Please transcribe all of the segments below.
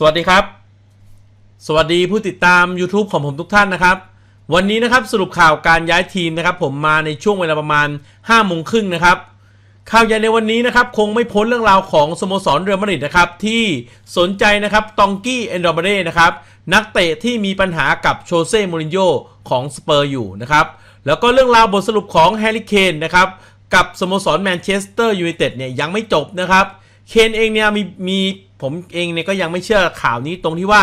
สวัสดีครับ สวัสดีผู้ติดตาม YouTube ของผมทุกท่านนะครับ วันนี้นะครับสรุปข่าวการย้ายทีมนะครับ ผมมาในช่วงเวลาประมาณ5โมงครึ่งนะครับข่าวใหญ่ในวันนี้นะครับ คงไม่พ้นเรื่องราวของสโมสรเรอัลมาดริดนะครับ ที่สนใจนะครับตองกี้เอนโดมาเดนะครับ นักเตะที่มีปัญหากับโชเซ่มูรินโญ่ของสเปอร์อยู่นะครับ แล้วก็เรื่องราวบทสรุปของแฮร์รี่เคนนะครับกับสโมสรแมนเชสเตอร์ยูไนเต็ดเนี่ยยังไม่จบนะครับเคนเองเนี่ยมีมี ผมเองเนี่ยก็ยังไม่เชื่อข่าวนี้ตรงที่ว่า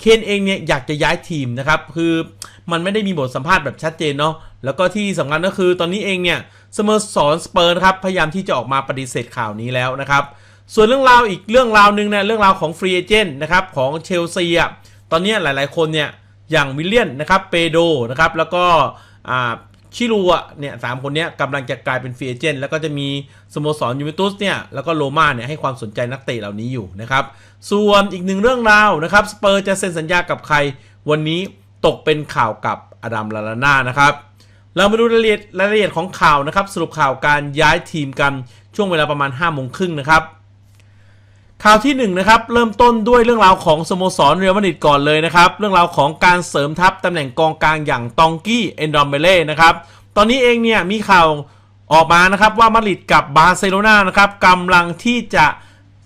เคนเองเนี่ยอยากจะย้ายทีมนะครับ คือมันไม่ได้มีบทสัมภาษณ์แบบชัดเจนเนาะแล้วก็ที่สำคัญก็คือตอนนี้เองเนี่ยสโมสรสเปอร์นะครับพยายามที่จะออกมาปฏิเสธข่าวนี้แล้วนะครับ ส่วนเรื่องราวอีกเรื่องราวหนึ่งนี่ยเรื่องราวของฟรีเอเจนต์นะครับของเชลซีอะตอนนี้หลายๆคนเนี่ยอย่างวิลเลียนนะครับเปโดนะครับแล้วก็อ่า ชิลูอะเนี่ยสามคนเนี้ยกำลังจะกลายเป็นฟรีเอเจนต์แล้วก็จะมีสโมสรยูเวนตุสเนี่ยแล้วก็โรม่าเนี่ยให้ความสนใจนักเตะเหล่านี้อยู่นะครับ ส่วนอีกหนึ่งเรื่องราวนะครับสเปอร์จะเซ็นสัญญากับใคร วันนี้ตกเป็นข่าวกับอดัมลาลาน่านะครับเรามาดูรายละเอียดรายละเอียดของข่าวนะครับสรุปข่าวการย้ายทีมกันช่วงเวลาประมาณ5้าโมงครึ่งนะครับข่าวที่1นงนะครับเริ่มต้นด้วยเรื่องราวของสโมสรเรอัลมาดริดก่อนเลยนะครับ เรื่องราวของการเสริมทัพตำแหน่งกองกลางอย่างตองกี้เอนดอมเบเล่นะครับ ตอนนี้เองเนี่ยมีข่าวออกมานะครับว่ามาดริดกับบาร์เซโลนานะครับกำลังที่จะ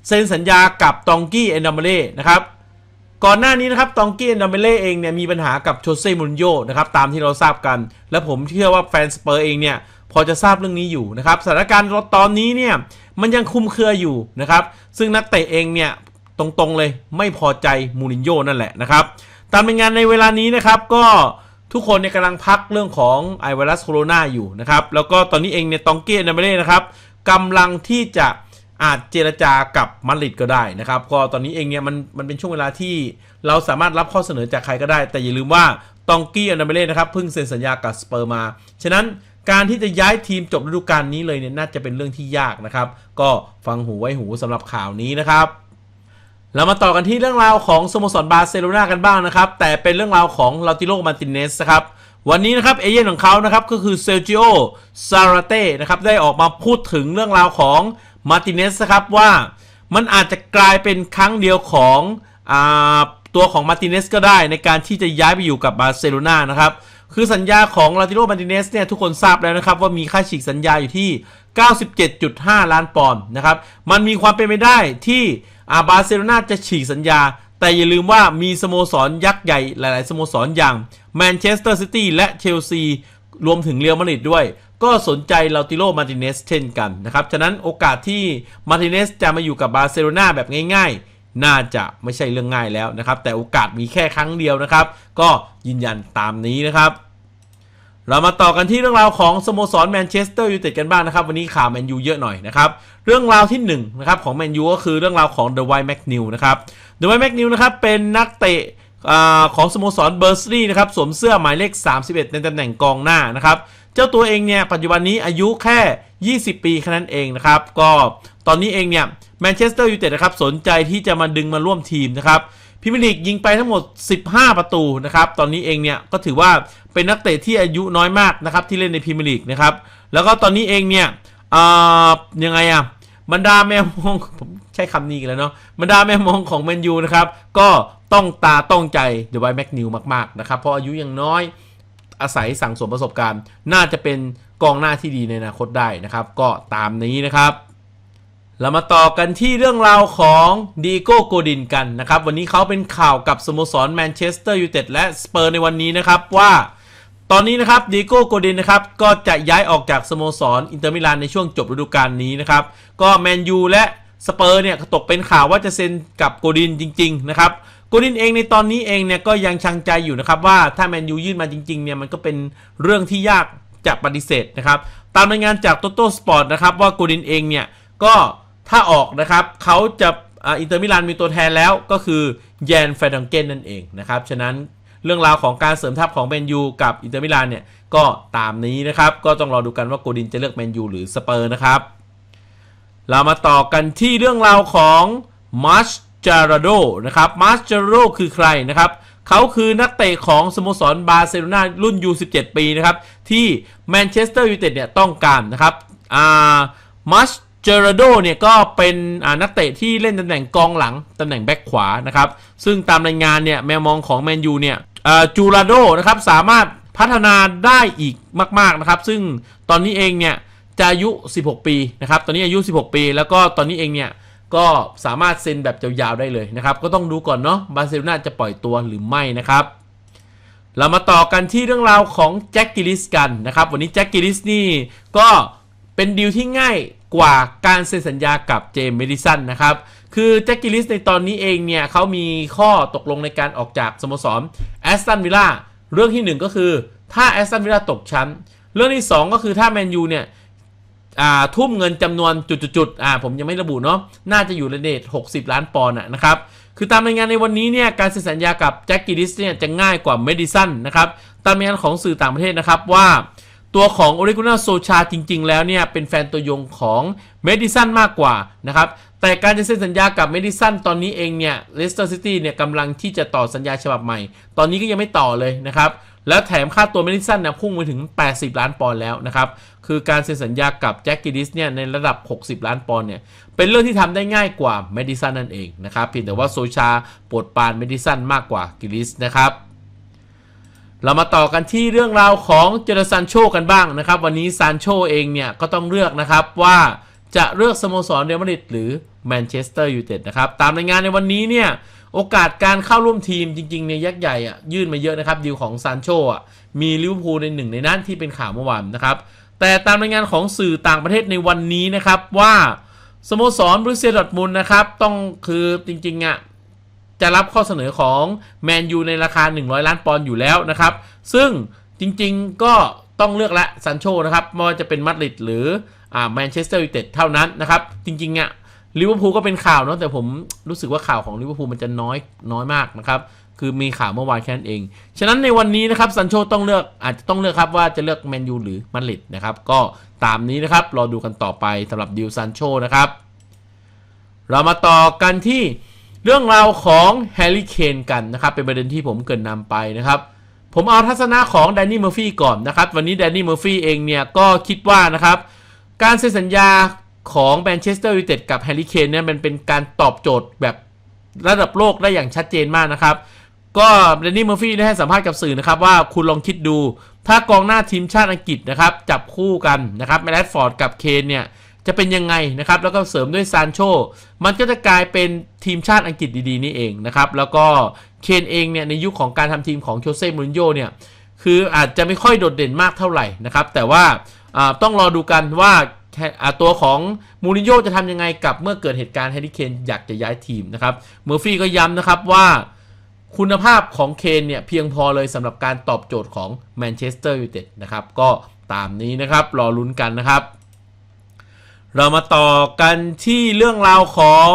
เซ็นสัญญากับตองกี้เอนดอมเบเล่นะครับก่อนหน้านี้นะครับตองกี้เอนดอมเบเล่เองเนี่ยมีปัญหากับโชเซ่มูรินโญ่นะครับตามที่เราทราบกัน และผมเชื่อว่าแฟนสเปอร์เองเนี่ยพอจะทราบเรื่องนี้อยู่นะครับสถานการณ์ตอนนี้เนี่ยมันยังคุมเครืออยู่นะครับซึ่งนักเตะเองเนี่ยตรงๆเลยไม่พอใจมูรินโญ่นั่นแหละนะครับตามรายงานในเวลานี้นะครับก็ ทุกคนเนี่ยกำลังพักเรื่องของไอไวรัสโคโรนาอยู่นะครับ แล้วก็ตอนนี้เองเนี่ยตองเกี้เอนดอมเบเล่นะครับกำลังที่จะอาจเจรจากับมาดริดก็ได้นะครับ ก็ตอนนี้เองเนี่ยมันมันเป็นช่วงเวลาที่เราสามารถรับข้อเสนอจากใครก็ได้ แต่อย่าลืมว่าตองกี้อันดัมเบเล่นะครับเพิ่งเซ็นสัญญากับสเปอร์มา ฉะนั้นการที่จะย้ายทีมจบฤดูกาลนี้เลยเนี่ยน่าจะเป็นเรื่องที่ยากนะครับ ก็ฟังหูไว้หูสำหรับข่าวนี้นะครับ เรามาต่อกันที่เรื่องราวของสโมสรบาร์เซโลนากันบ้างนะครับ แต่เป็นเรื่องราวของลาติโลมาตินเนสครับวันนี้นะครับเอเย่นของเขานะครับก็คือเซลจิโอซาราเต้นะครับได้ออกมาพูดถึงเรื่องราวของมาตินเนสครับว่ามันอาจจะกลายเป็นครั้งเดียวของอตัวของมาตินเนสก็ได้ในการที่จะย้ายไปอยู่กับบาร์เซโลนานะครับคือสัญญาของลาติโลมาตินเนสเนี่ยทุกคนทราบแล้วนะครับว่ามีค่าฉีกสัญญาอยู่ที่ 97.5 ล้านปอนด์นะครับมันมีความเป็นไปได้ที่ อาบาร์เซโลนาจะฉีกสัญญา แต่อย่าลืมว่ามีสโมสรยักษ์ใหญ่หลาย ๆ สโมสรอย่างแมนเชสเตอร์ซิตี้และเชลซีรวมถึงเรอัลมาดริดด้วย ก็สนใจลาติโลมาติเนสเช่นกันนะครับ ฉะนั้นโอกาสที่มาติเนสจะมาอยู่กับบาร์เซโลนาแบบง่าย ๆ น่าจะไม่ใช่เรื่องง่ายแล้วนะครับ แต่โอกาสมีแค่ครั้งเดียวนะครับ ก็ยืนยันตามนี้นะครับ เรามาต่อกันที่เรื่องราวของสโมสรแมนเชสเตอร์ยูไนเต็ดกันบ้างนะครับ วันนี้ข่าวแมนยูเยอะหน่อยนะครับ เรื่องราวที่1นงนะครับของแมนยูก็คือเรื่องราวของเดอะไวท์แมกนิวนะครับเดอะไวท์แมกนิวนะครับเป็นนักเตะของสโมสรเบอร์สลีนะครับสวมเสื้อหมายเลข 31 ในตำแหน่งกองหน้านะครับ เจ้าตัวเองเนี่ยปัจจุบันนี้อายุแค่ 20 ปีแค่นั้นเองนะครับ ก็ตอนนี้เองเนี่ยแมนเชสเตอร์ยูไนเต็ดนะครับสนใจที่จะมาดึงมาร่วมทีมนะครับ พรีเมียร์ลีกยิงไปทั้งหมด 15 ประตูนะครับ ตอนนี้เองเนี่ยก็ถือว่าเป็นนักเตะที่อายุน้อยมากนะครับที่เล่นในพรีเมียร์ลีกนะครับ แล้วก็ตอนนี้เองเนี่ยยังไงอะบรรดาแมวมองผมใช้คำนี้กันแล้วเนาะบรรดาแมวมองของแมนยูนะครับ ก็ต้องตาต้องใจเดอะไวท์แม็กนิวมาก ๆ นะครับ เพราะอายุยังน้อยอาศัยสั่งสมประสบการณ์ น่าจะเป็นกองหน้าที่ดีในอนาคตได้นะครับ ก็ตามนี้นะครับ เรามาต่อกันที่เรื่องราวของดีโก้โกดินกันนะครับ วันนี้เขาเป็นข่าวกับสโมสรแมนเชสเตอร์ยูไนเต็ดและสเปอร์ในวันนี้นะครับว่า ตอนนี้นะครับดีโก้โกดินนะครับก็จะย้ายออกจากสโมสรอินเตอร์มิลานในช่วงจบฤดูกาลนี้นะครับ ก็แมนยูและสเปอร์เนี่ยตกเป็นข่าวว่าจะเซ็นกับโกดินจริง ๆ นะครับโกดินเองในตอนนี้เองเนี่ยก็ยังชังใจอยู่นะครับว่าถ้าแมนยูยื่นมาจริงๆเนี่ยมันก็เป็นเรื่องที่ยากจะปฏิเสธนะครับตามรายงานจากโตโต้สปอร์ตนะครับว่าโกดินเองเนี่ยก็ ถ้าออกนะครับเขาจะอินเตอร์มิลานมีตัวแทนแล้วก็คือแยนแฟดังเกนนั่นเองนะครับฉะนั้นเรื่องราวของการเสริมทัพของแมนยูกับอินเตอร์มิลานเนี่ยก็ตามนี้นะครับ ก็ต้องรอดูกันว่าโกดินจะเลือกแมนยูหรือสเปอร์นะครับ เรามาต่อกันที่เรื่องราวของมาร์ชจาราโดนะครับมาร์ชจาราโดคือใครนะครับเขาคือนักเตะของสโมสรบาร์เซโลนารุ่น U17 ปีนะครับที่แมนเชสเตอร์ยูไนเต็ดเนี่ยต้องการนะครับอ่ามาร์ช เจอร์โดเนี่ยก็เป็นนักเตะที่เล่นตำแหน่งกองหลังตำแหน่งแบ็คขวานะครับ ซึ่งตามรายงานเนี่ยแมวมองของแมนยูเนี่ยจูราโดนะครับสามารถพัฒนาได้อีกมาก ๆนะครับ ซึ่งตอนนี้เองเนี่ยจะอายุ 16 ปีนะครับตอนนี้อายุ 16 ปี แล้วก็ตอนนี้เองเนี่ยก็สามารถเซ็นแบบยาวๆได้เลยนะครับ ก็ต้องดูก่อนเนาะบาร์เซโลนาจะปล่อยตัวหรือไม่นะครับ เรามาต่อกันที่เรื่องราวของแจ็คกิลิสกันนะครับ วันนี้แจ็คกิลิสนี่ก็เป็นดีลที่ง่าย กว่าการเซ็นสัญญากับเจมส์เมดิสันนะครับ คือแจ็คกิลิสในตอนนี้เองเนี่ยเขามีข้อตกลงในการออกจากสโมสรแอสตันวิลล่าเรื่องที่ 1 ก็คือถ้าแอสตันวิลล่าตกชั้น เรื่องที่ 2 ก็คือถ้าแมนยูเนี่ยทุ่มเงินจำนวนจุดๆอ่าผมยังไม่ระบุเนาะน่าจะอยู่ในเดท60 ล้านปอนด์นะครับคือตามรายงานในวันนี้เนี่ยการเซ็นสัญญากับแจ็คกิลิสเนี่ยจะง่ายกว่าเมดิสันนะครับตามรายงานของสื่อต่างประเทศนะครับว่า ตัวของโอริกุนาโซชาจริง ๆ แล้วเนี่ยเป็นแฟนตัวยงของเมดิสันมากกว่านะครับแต่การจะเซ็นสัญญากับเมดิสันตอนนี้เองเนี่ยเลสเตอร์ซิตี้เนี่ยกำลังที่จะต่อสัญญาฉบับใหม่ ตอนนี้ก็ยังไม่ต่อเลยนะครับแล้วแถมค่าตัวเมดิสันเนี่ยพุ่งไปถึง 80 ล้านปอนด์แล้วนะครับคือการเซ็นสัญญากับแจ็คกิลิสเนี่ยในระดับ 60 ล้านปอนด์เนี่ยเป็นเรื่องที่ทำได้ง่ายกว่าเมดิสันนั่นเองนะครับเพียงแต่ว่าโซชาปวดปานเมดิสันมากกว่ากิลิสนะครับ เรามาต่อกันที่เรื่องราวของเจอร์ซันโชกันบ้างนะครับ วันนี้ซานโชเองเนี่ยก็ต้องเลือกนะครับว่าจะเลือกสโมสรเรอัลมาดริดหรือแมนเชสเตอร์ยูไนเต็ดนะครับ ตามรายงานในวันนี้เนี่ย โอกาสการเข้าร่วมทีมจริงๆเนี่ยยักษ์ใหญ่อะยื่นมาเยอะนะครับดีลของซานโชอะมีลิเวอร์พูลในหนึ่งในนั้นที่เป็นข่าวเมื่อวานนะครับ แต่ตามรายงานของสื่อต่างประเทศในวันนี้นะครับว่าสโมสรบรูเซียดอทมุนนะครับต้องคือจริงๆอะ จะรับข้อเสนอของแมนยูในราคา 100 ล้านปอนด์อยู่แล้วนะครับ ซึ่งจริงๆก็ต้องเลือกละซันโชนะครับไม่ว่าจะเป็นมาดริดหรือแมนเชสเตอร์ยูไนเต็ดเท่านั้นนะครับ จริงๆอะลิเวอร์พูลก็เป็นข่าวเนาะแต่ผมรู้สึกว่าข่าวของลิเวอร์พูลมันจะน้อยน้อยมากนะครับคือมีข่าวเมื่อวานแค่นั้นเอง ฉะนั้นในวันนี้นะครับซันโชต้องเลือกอาจจะต้องเลือกครับว่าจะเลือกแมนยูหรือมาดริดนะครับก็ตามนี้นะครับรอดูกันต่อไปสำหรับดิวซันโชนะครับ เรามาต่อกันที่ เรื่องราวของแฮร์รี่เคนกันนะครับเป็นประเด็นที่ผมเกินนำไปนะครับผมเอาทัศนะของแดนนี่เมอร์ฟี่ก่อนนะครับวันนี้แดนนี่เมอร์ฟี่เองเนี่ยก็คิดว่านะครับการเซ็นสัญญาของแมนเชสเตอร์ยูไนเต็ดกับแฮร์รี่เคนเนี่ยมันเป็นการตอบโจทย์แบบระดับโลกได้อย่างชัดเจนมากนะครับก็แดนนี่เมอร์ฟี่ได้ให้สัมภาษณ์กับสื่อนะครับว่าคุณลองคิดดู ถ้ากองหน้าทีมชาติอังกฤษนะครับจับคู่กันนะครับแมรดฟอร์ดกับเคนเนี่ย จะเป็นยังไงนะครับ แล้วก็เสริมด้วยซานโช มันก็จะกลายเป็นทีมชาติอังกฤษดีๆ นี่เองนะครับ แล้วก็เคนเองเนี่ยในยุคของการทำทีมของโชเซ่มูรินโญ่เนี่ยคืออาจจะไม่ค่อยโดดเด่นมากเท่าไหร่นะครับ แต่ว่าต้องรอดูกันว่าตัวของมูรินโญ่จะทำยังไงกับเมื่อเกิดเหตุการณ์แฮร์รี่เคนอยากจะย้ายทีมนะครับเมอร์ฟี่ก็ย้ำนะครับว่าคุณภาพของเคนเนี่ยเพียงพอเลยสำหรับการตอบโจทย์ของแมนเชสเตอร์ยูไนเต็ดนะครับ ก็ตามนี้นะครับ รอลุ้นกันนะครับ เรามาต่อกันที่เรื่องราวของ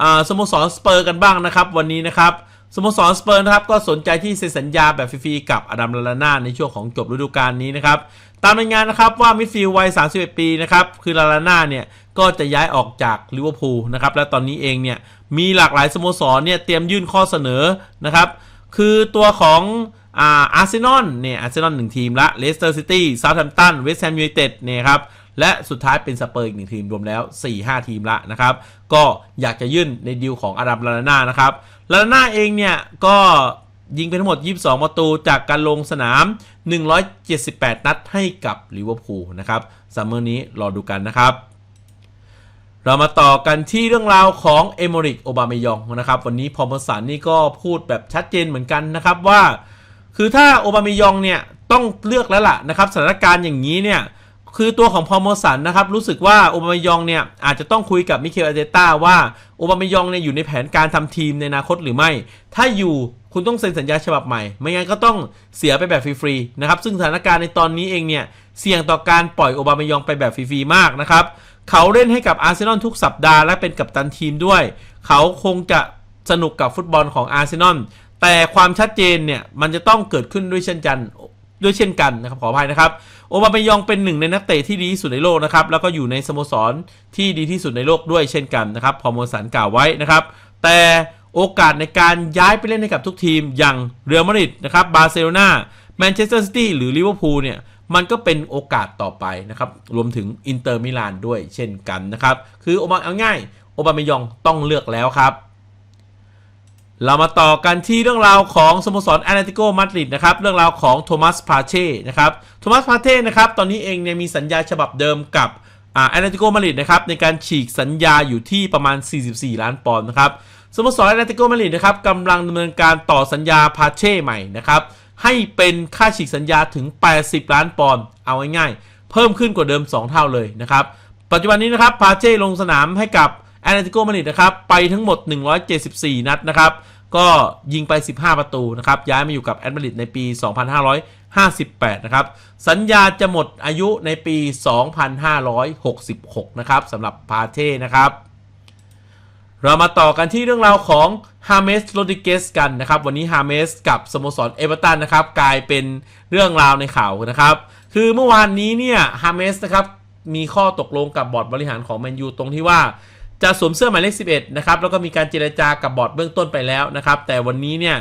อสโมสรสเปอร์กันบ้างนะครับ วันนี้นะครับสโมสรสเปอร์นะครับก็สนใจที่เซ็นสัญญาแบบฟรีๆกับอดัมลาลาน่าในช่วงของจบฤดูกาลนี้นะครับ ตามรายงานนะครับว่ามิดฟิลด์วัย 31 ปีนะครับคือลาลาน่าเนี่ยก็จะย้ายออกจากลิเวอร์พูลนะครับและตอนนี้เองเนี่ยมีหลากหลายสโมสรเนี่ยเตรียมยื่นข้อเสนอนะครับคือตัวของอาอาร์เซนอลเนี่ยอาร์เซนอลหนึ่งทีมละเลสเตอร์ซิตี้เซาท์แฮมป์ตันเวสต์แฮมยูไนเต็ดเนี่ยครับ และสุดท้ายเป็นสเปอร์อีกหนึ่งทีมรวมแล้ว 4-5 ทีมละนะครับ ก็อยากจะยื่นในดีลของอาดัมลาลาน่านะครับลาลาน่าเองเนี่ยก็ยิงไปทั้งหมด 22 ประตูจากการลงสนาม 178 นัดให้กับลิเวอร์พูลนะครับซัมเมอร์นี้รอดูกันนะครับ เรามาต่อกันที่เรื่องราวของเอม r ริกโอบามายองนะครับ วันนี้พอมสันนี่ก็พูดแบบชัดเจนเหมือนกันนะครับว่า คือถ้าโอบามายองเนี่ยต้องเลือกแล้วล่ะนะครับสถานการณ์อย่างนี้เนี่ย คือตัวของพอมสันนะครับ รู้สึกว่าโอบามายองเนี่ยอาจจะต้องคุยกับมิเคลอาร์เตต้าว่าโอบามายองเนี่ยอยู่ในแผนการทำทีมในอนาคตหรือไม่ ถ้าอยู่คุณต้องเซ็นสัญญาฉบับใหม่ ไม่งั้นก็ต้องเสียไปแบบฟรีๆนะครับ ซึ่งสถานการณ์ในตอนนี้เองเนี่ยเสี่ยงต่อการปล่อยโอบามายองไปแบบฟรีๆมากนะครับ เขาเล่นให้กับอาร์เซนอลทุกสัปดาห์และเป็นกัปตันทีมด้วย เขาคงจะสนุกกับฟุตบอลของอาร์เซนอลแต่ความชัดเจนเนี่ยมันจะต้องเกิดขึ้นด้วยเช่นกัน ด้วยเช่นกันนะครับขออภัยนะครับ โอบาเมยองเป็นหนึ่งในนักเตะที่ดีที่สุดในโลกนะครับแล้วก็อยู่ในสโมสรที่ดีที่สุดในโลกด้วยเช่นกันนะครับพอมสันกล่าวไว้นะครับ แต่โอกาสในการย้ายไปเล่นให้กับทุกทีมอย่างเรอัลมาดริดนะครับบาร์เซโลนาแมนเชสเตอร์ซิตี้หรือลิเวอร์พูลเนี่ยมันก็เป็นโอกาสต่อไปนะครับ รวมถึงอินเตอร์มิลานด้วยเช่นกันนะครับ คือโอบาเอาง่าย โอบามายองต้องเลือกแล้วครับ เรามาต่อกันที่เรื่องราวของสโมสรแอตเลติโกมาดริดนะครับเรื่องราวของโทมัสพาเช่นะครับโทมัสพาเช่นะครับตอนนี้เองเนี่ยมีสัญญาฉบับเดิมกับแอตเลติโกมาดริดนะครับในการฉีกสัญญาอยู่ที่ประมาณ 44 ล้านปอนด์นะครับสโมสรแอตเลติโกมาดริดนะครับกำลังดำเนินการต่อสัญญาพาเช่ใหม่นะครับให้เป็นค่าฉีกสัญญาถึง 80 ล้านปอนด์เอาง่ายๆ เพิ่มขึ้นกว่าเดิม 2 เท่าเลยนะครับปัจจุบันนี้นะครับพาเช่ลงสนามให้กับ แอตเลติโกมาดริดนะครับไปทั้งหมด 174 นัดนะครับก็ยิงไป 15 ประตูนะครับย้ายมาอยู่กับแอตมาดริดในปี 2558 นะครับสัญญาจะหมดอายุในปี 2566 นะครับสำหรับพาเช่นะครับเรามาต่อกันที่เรื่องราวของฮาเมสโรดิเกสกันนะครับ วันนี้ฮาเมสกับสโมสรเอเวอร์ตันนะครับ กลายเป็นเรื่องราวในข่าวนะครับ คือเมื่อวานนี้เนี่ยฮาเมสนะครับมีข้อตกลงกับบอร์ดบริหารของแมนยูตรงที่ว่า จะสวมเสื้อหมายเลข 11 นะครับ แล้วก็มีการเจรจากับบอร์ดเบื้องต้นไปแล้วนะครับ แต่วันนี้เนี่ย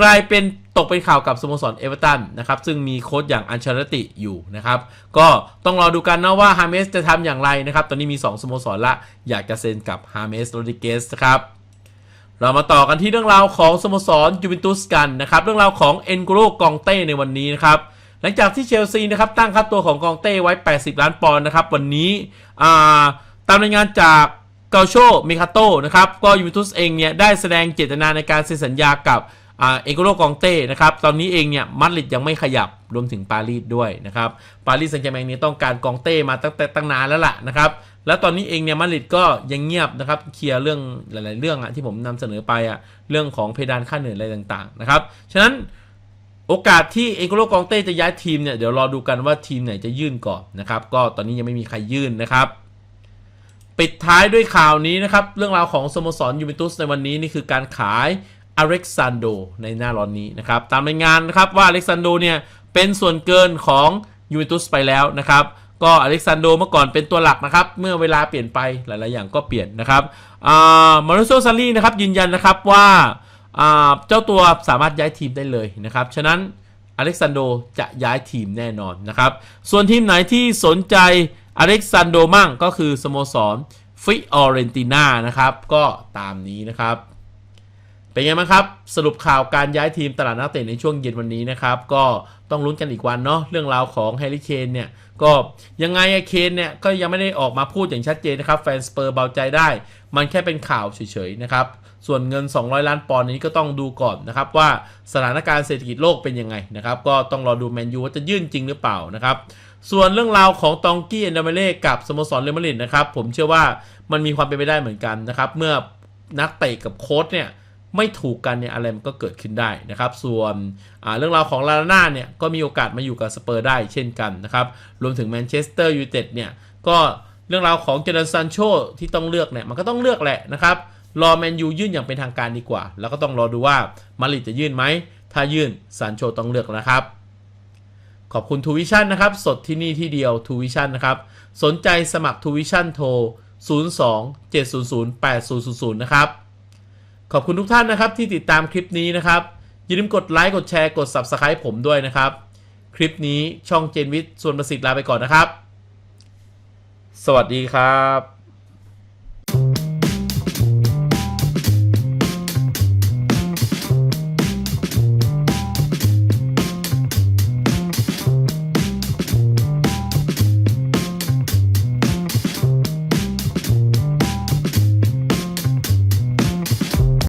กลายเป็นตกเป็นข่าวกับสโมสรเอเวอร์ตันนะครับ ซึ่งมีโค้ชอย่างอันเชลติอยู่นะครับ ก็ต้องรอดูกันนะว่าฮาเมสจะทำอย่างไรนะครับ ตอนนี้มี 2สโมสรละ อยากจะเซ็นกับฮาเมสโรดิเกสครับเรามาต่อกันที่เรื่องราวของสโมสรยูเวนตุสกันนะครับ เรื่องราวของเอ็นโกโรกองเต้ในวันนี้นะครับหลังจากที่เชลซีนะครับตั้งค่าตัวของกองเต้ไว้ 80 ล้านปอนด์นะครับวันนี้ตามรายงานจาก เกาโชเมคาโตนะครับ ก็ยูเวนตุสเองเนี่ยได้แสดงเจตนาในการเซ็นสัญญากับเอโกโรกองเต้นะครับ ตอนนี้เองเนี่ยมาดริดยังไม่ขยับรวมถึงปารีสด้วยนะครับ ปารีสแซงต์แชร์แมงเนี่ยต้องการกองเต้มาตั้งแต่ตั้งนานแล้วล่ะนะครับ แล้วตอนนี้เองเนี่ยมาดริดก็ยังเงียบนะครับ เคลียร์เรื่องหลาย ๆ เรื่องอะที่ผมนำเสนอไปอะเรื่องของเพดานค่าเหนื่อยอะไรต่าง ๆ นะครับ ฉะนั้นโอกาสที่เอโกโลกองเต้จะย้ายทีมเนี่ยเดี๋ยวรอดูกันว่าทีมไหนจะยื่นก่อนนะครับ ก็ตอนนี้ยังไม่มีใครยื่นนะครับ ปิดท้ายด้วยข่าวนี้นะครับ เรื่องราวของสโมสรยูเวนตุสในวันนี้นี่คือการขายอเล็กซานโดในหน้าร้อนนี้นะครับ ตามรายงานนะครับว่าอเล็กซานโดเนี่ยเป็นส่วนเกินของยูเวนตุสไปแล้วนะครับ ก็อเล็กซานโดเมื่อก่อนเป็นตัวหลักนะครับ เมื่อเวลาเปลี่ยนไปหลาย ๆ อย่างก็เปลี่ยนนะครับมาริโซซารีนะครับยืนยันนะครับว่าอ่าเจ้าตัวสามารถย้ายทีมได้เลยนะครับ ฉะนั้นอเล็กซานโดจะย้ายทีมแน่นอนนะครับ ส่วนทีมไหนที่สนใจ อเล็กซานโดมั่งก็คือสโมสรฟิออเรนติน่านะครับ ก็ตามนี้นะครับ เป็นไงบ้างครับ สรุปข่าวการย้ายทีมตลาดนักเตะในช่วงเย็นวันนี้นะครับ ก็ต้องลุ้นกันอีกวันเนาะเรื่องราวของแฮร์รี่เคนเนี่ย ก็ยังไงอเคนเนี่ย ก็ยังไม่ได้ออกมาพูดอย่างชัดเจนนะครับ แฟนสเปอร์เบาใจได้ มันแค่เป็นข่าวเฉยๆนะครับ ส่วนเงิน 200 ล้านปอนด์นี้ก็ต้องดูก่อนนะครับ ว่าสถานการณ์เศรษฐกิจโลกเป็นยังไงนะครับ ก็ต้องรอดูแมนยูว่าจะยื่นจริงหรือเปล่านะครับส่วนเรื่องราวของตองกี้เอนเดเมเล่กับสโมสรเรอัลมาดริดนะครับผมเชื่อว่ามันมีความเป็นไปได้เหมือนกันนะครับ เมื่อนักเตะกับโค้ชเนี่ย ไม่ถูกกันเนี่ยอะไรมันก็เกิดขึ้นได้นะครับ ส่วนเรื่องราวของลาลาน่าเนี่ยก็มีโอกาสมาอยู่กับสเปอร์ได้เช่นกันนะครับรวมถึงแมนเชสเตอร์ยูไนเต็ดเนี่ยก็เรื่องราวของเจเดนซันโชที่ต้องเลือกเนี่ยมันก็ต้องเลือกแหละนะครับรอแมนยูยื่นอย่างเป็นทางการดีกว่า แล้วก็ต้องรอดูว่ามาริดจะยื่นไหม ถ้ายื่นซันโชต้องเลือกนะครับ ขอบคุณทูวิชั่นนะครับ สดที่นี่ที่เดียวทูวิชั่นนะครับ สนใจสมัครทูวิชั่นโทร 02 700 8000 นะครับ ขอบคุณทุกท่านนะครับที่ติดตามคลิปนี้นะครับ อย่าลืมกดไลค์กดแชร์กด Subscribe ผมด้วยนะครับ คลิปนี้ช่องเจนวิทย์ส่วนประสิทธิ์ลาไปก่อนนะครับ สวัสดีครับ